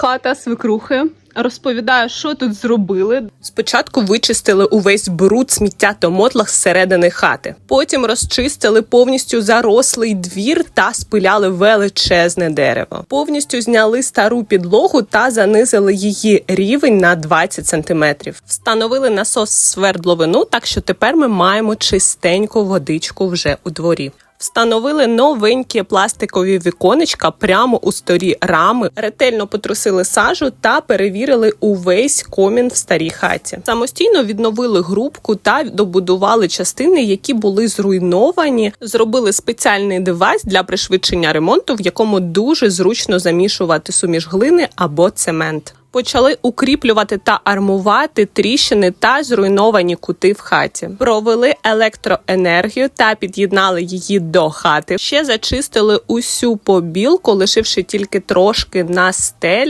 хата свекрухи. Розповідаю, що тут зробили. Спочатку вичистили увесь бруд, сміття та мотлах зсередини хати. Потім розчистили повністю зарослий двір та спиляли величезне дерево. Повністю зняли стару підлогу та занизили її рівень на 20 сантиметрів. Встановили насос свердловину, так що тепер ми маємо чистеньку водичку вже у дворі. Встановили новенькі пластикові віконечка прямо у сторі рами, ретельно потрусили сажу та перевірили увесь комін в старій хаті. Самостійно відновили грубку та добудували частини, які були зруйновані. Зробили спеціальний девайс для пришвидшення ремонту, в якому дуже зручно замішувати суміш глини або цемент. Почали укріплювати та армувати тріщини та зруйновані кути в хаті. Провели електроенергію та під'єднали її до хати. Ще зачистили усю побілку, лишивши тільки трошки на стель.